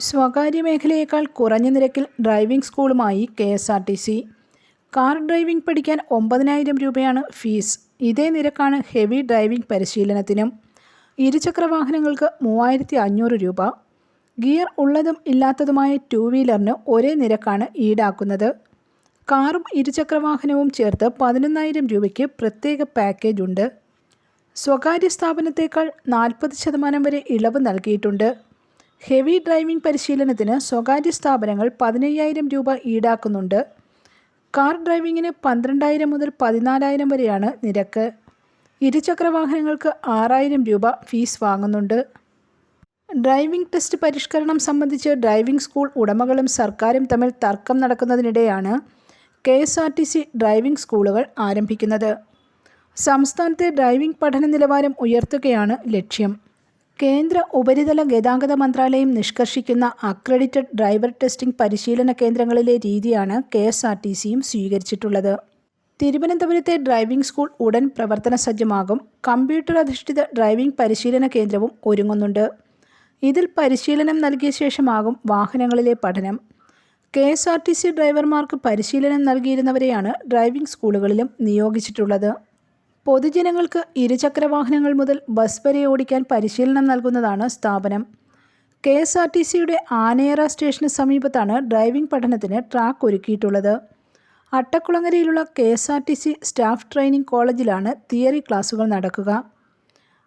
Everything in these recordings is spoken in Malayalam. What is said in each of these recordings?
സ്വകാര്യ മേഖലയേക്കാൾ കുറഞ്ഞ നിരക്കിൽ driving സ്കൂളുമായി K S R T C. Car driving പഠിക്കാൻ ഒമ്പതിനായിരം രൂപയാണ് ഫീസ്. ഇതേ നിരക്കാണ് ഹെവി ഡ്രൈവിംഗ് പരിശീലനത്തിനും. ഇരുചക്ര വാഹനങ്ങൾക്ക് മൂവായിരത്തി അഞ്ഞൂറ് രൂപ. ഗിയർ ഉള്ളതും ഇല്ലാത്തതുമായ ടു വീലറിന് ഒരേ നിരക്കാണ് ഈടാക്കുന്നത്. കാറും ഇരുചക്ര വാഹനവും ചേർത്ത് പതിനൊന്നായിരം രൂപയ്ക്ക് പ്രത്യേക പാക്കേജ് ഉണ്ട്. സ്വകാര്യ സ്ഥാപനത്തേക്കാൾ നാൽപ്പത് ശതമാനം വരെ ഇളവ് നൽകിയിട്ടുണ്ട്. ഹെവി ഡ്രൈവിംഗ് പരിശീലനത്തിന് സ്വകാര്യ സ്ഥാപനങ്ങൾ പതിനയ്യായിരം രൂപ ഈടാക്കുന്നുണ്ട്. കാർ ഡ്രൈവിങ്ങിന് പന്ത്രണ്ടായിരം മുതൽ പതിനാലായിരം വരെയാണ് നിരക്ക്. ഇരുചക്ര വാഹനങ്ങൾക്ക് ആറായിരം രൂപ ഫീസ് വാങ്ങുന്നുണ്ട്. ഡ്രൈവിംഗ് ടെസ്റ്റ് പരിഷ്കരണം സംബന്ധിച്ച് ഡ്രൈവിംഗ് സ്കൂൾ ഉടമകളും സർക്കാരും തമ്മിൽ തർക്കം നടക്കുന്നതിനിടെയാണ് K S R T C driving സ്കൂളുകൾ ആരംഭിക്കുന്നത്. സംസ്ഥാനത്തെ ഡ്രൈവിംഗ് പഠന നിലവാരം ഉയർത്തുകയാണ് ലക്ഷ്യം. കേന്ദ്ര ഉപരിതല ഗതാഗത മന്ത്രാലയം നിഷ്കർഷിക്കുന്ന അക്രഡിറ്റഡ് ഡ്രൈവർ ടെസ്റ്റിംഗ് പരിശീലന കേന്ദ്രങ്ങളിലെ രീതിയാണ് കെ എസ് ആർ ടി സിയും സ്വീകരിച്ചിട്ടുള്ളത്. തിരുവനന്തപുരത്തെ ഡ്രൈവിംഗ് സ്കൂൾ ഉടൻ പ്രവർത്തന സജ്ജമാകും. കമ്പ്യൂട്ടർ അധിഷ്ഠിത ഡ്രൈവിംഗ് പരിശീലന കേന്ദ്രവും ഒരുങ്ങുന്നുണ്ട്. ഇതിൽ പരിശീലനം നൽകിയ ശേഷമാകും വാഹനങ്ങളിലെ പഠനം. K S R T C ഡ്രൈവർമാർക്ക് പരിശീലനം നൽകിയിരുന്നവരെയാണ് ഡ്രൈവിംഗ് സ്കൂളുകളിലും നിയോഗിച്ചിട്ടുള്ളത്. പൊതുജനങ്ങൾക്ക് ഇരുചക്ര വാഹനങ്ങൾ മുതൽ ബസ് വരെ ഓടിക്കാൻ പരിശീലനം നൽകുന്നതാണ് സ്ഥാപനം. കെ എസ് ആർ ടി സിയുടെ ആനയറ സ്റ്റേഷന് സമീപത്താണ് ഡ്രൈവിംഗ് പഠനത്തിന് ട്രാക്ക് ഒരുക്കിയിട്ടുള്ളത്. അട്ടക്കുളങ്ങരയിലുള്ള K S R T C staff training കോളേജിലാണ് തിയറി ക്ലാസുകൾ നടക്കുക.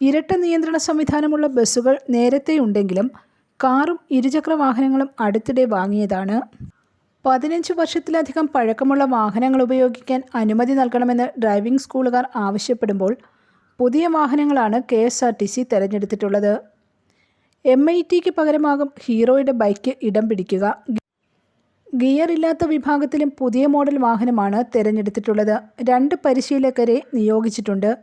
ഇരട്ട നിയന്ത്രണ സംവിധാനമുള്ള ബസ്സുകൾ നേരത്തെ ഉണ്ടെങ്കിലും കാറും ഇരുചക്ര വാഹനങ്ങളും അടുത്തിടെ വാങ്ങിയതാണ്. പതിനഞ്ച് വർഷത്തിലധികം പഴക്കമുള്ള വാഹനങ്ങൾ ഉപയോഗിക്കാൻ അനുമതി നൽകണമെന്ന് ഡ്രൈവിംഗ് സ്കൂളുകാർ ആവശ്യപ്പെടുമ്പോൾ പുതിയ വാഹനങ്ങളാണ് K S R T C തിരഞ്ഞെടുത്തിട്ടുള്ളത്. M I ടിക്ക് പകരമാകും ഹീറോയുടെ ബൈക്ക് ഇടം പിടിക്കുക. ഗിയർ ഇല്ലാത്ത വിഭാഗത്തിലും പുതിയ മോഡൽ വാഹനമാണ് തിരഞ്ഞെടുത്തിട്ടുള്ളത്. രണ്ട് പരിശീലകരെ നിയോഗിച്ചിട്ടുണ്ട്.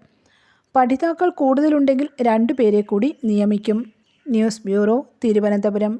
പഠിതാക്കൾ കൂടുതലുണ്ടെങ്കിൽ രണ്ടു പേരെ കൂടി നിയമിക്കും. News bureau Thiruvananthapuram.